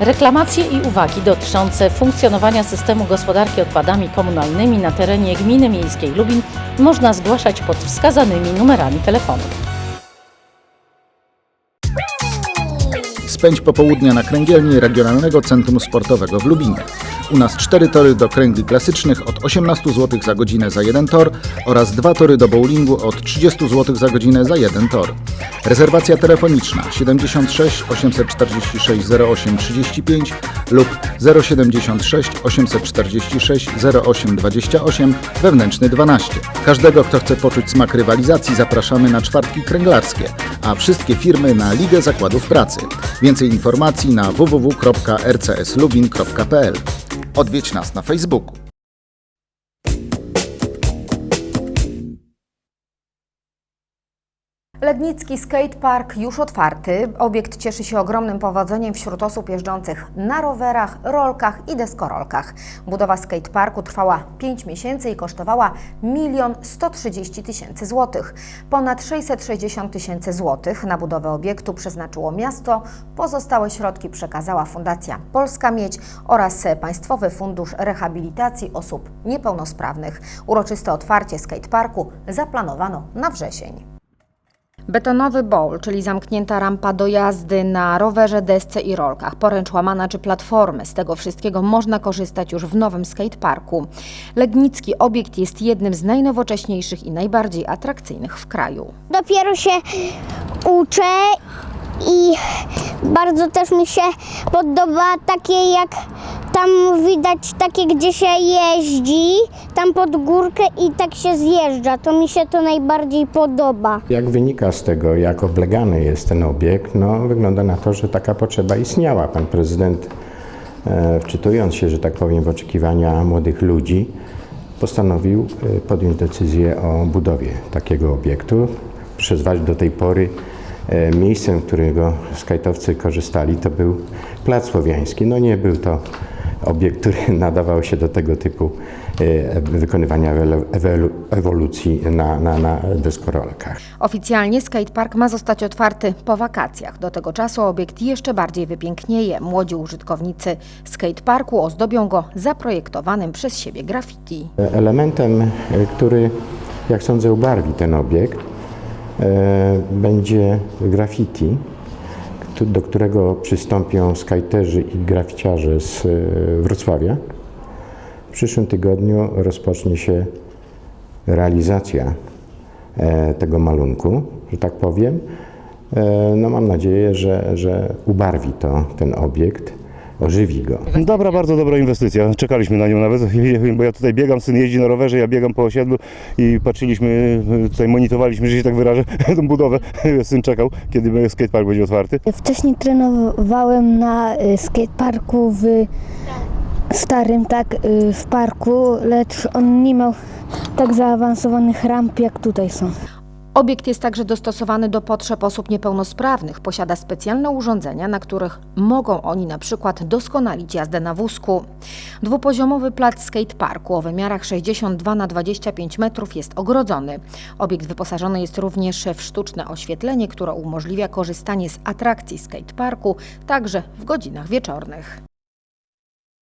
Reklamacje i uwagi dotyczące funkcjonowania systemu gospodarki odpadami komunalnymi na terenie Gminy Miejskiej Lubin można zgłaszać pod wskazanymi numerami telefonów. Spędź popołudnia na kręgielni Regionalnego Centrum Sportowego w Lubinie. U nas cztery tory do kręgli klasycznych od 18 zł za godzinę za jeden tor oraz dwa tory do bowlingu od 30 zł za godzinę za jeden tor. Rezerwacja telefoniczna 76 846 08 35 lub 076 846 08 28 wewnętrzny 12. Każdego, kto chce poczuć smak rywalizacji zapraszamy na czwartki kręglarskie, a wszystkie firmy na Ligę Zakładów Pracy. Więcej informacji na www.rcslubin.pl. Odwiedź nas na Facebooku. Lednicki Skatepark już otwarty. Obiekt cieszy się ogromnym powodzeniem wśród osób jeżdżących na rowerach, rolkach i deskorolkach. Budowa skateparku trwała 5 miesięcy i kosztowała 1 130 tysięcy złotych. Ponad 660 tysięcy złotych na budowę obiektu przeznaczyło miasto, pozostałe środki przekazała Fundacja Polska Miedź oraz Państwowy Fundusz Rehabilitacji Osób Niepełnosprawnych. Uroczyste otwarcie skateparku zaplanowano na wrzesień. Betonowy bowl, czyli zamknięta rampa do jazdy na rowerze, desce i rolkach, poręcz łamana czy platformy. Z tego wszystkiego można korzystać już w nowym skateparku. Legnicki obiekt jest jednym z najnowocześniejszych i najbardziej atrakcyjnych w kraju. dopiero się uczę i bardzo też mi się podoba takie jak tam widać takie gdzie się jeździ, tam pod górkę i tak się zjeżdża. To mi się to najbardziej podoba. Jak wynika z tego, jak oblegany jest ten obiekt, no, wygląda na to, że taka potrzeba istniała. Pan prezydent, e, wczytując się, że tak powiem, w oczekiwania młodych ludzi, postanowił e, podjąć decyzję o budowie takiego obiektu. Przyzwać do tej pory e, miejscem, którego skajtowcy korzystali, to był Plac Słowiański. No nie był to obiekt, który nadawał się do tego typu e, wykonywania ewolu- ewolu- ewolucji na, na, na deskorolkach. Oficjalnie skatepark ma zostać otwarty po wakacjach. Do tego czasu obiekt jeszcze bardziej wypięknieje. Młodzi użytkownicy skateparku ozdobią go zaprojektowanym przez siebie graffiti. Elementem, e, który, jak sądzę, ubarwi ten obiekt, e, będzie graffiti, do którego przystąpią skajterzy i graficiarze z e, Wrocławia. W przyszłym tygodniu rozpocznie się realizacja e, tego malunku, że tak powiem. E, No mam nadzieję, że, że ubarwi to ten obiekt, ożywi go. Dobra, bardzo dobra inwestycja. Czekaliśmy na nią nawet, bo ja tutaj biegam, syn jeździ na rowerze, ja biegam po osiedlu i patrzyliśmy, tutaj monitorowaliśmy, że się tak wyrażę, tą budowę. Syn czekał, kiedy skatepark będzie otwarty. Wcześniej trenowałem na y, skateparku w starym, tak, y, w parku, lecz on nie miał tak zaawansowanych ramp jak tutaj są. Obiekt jest także dostosowany do potrzeb osób niepełnosprawnych. Posiada specjalne urządzenia, na których mogą oni na przykład doskonalić jazdę na wózku. Dwupoziomowy plac skateparku o wymiarach 62 na 25 metrów jest ogrodzony. Obiekt wyposażony jest również w sztuczne oświetlenie, które umożliwia korzystanie z atrakcji skateparku także w godzinach wieczornych.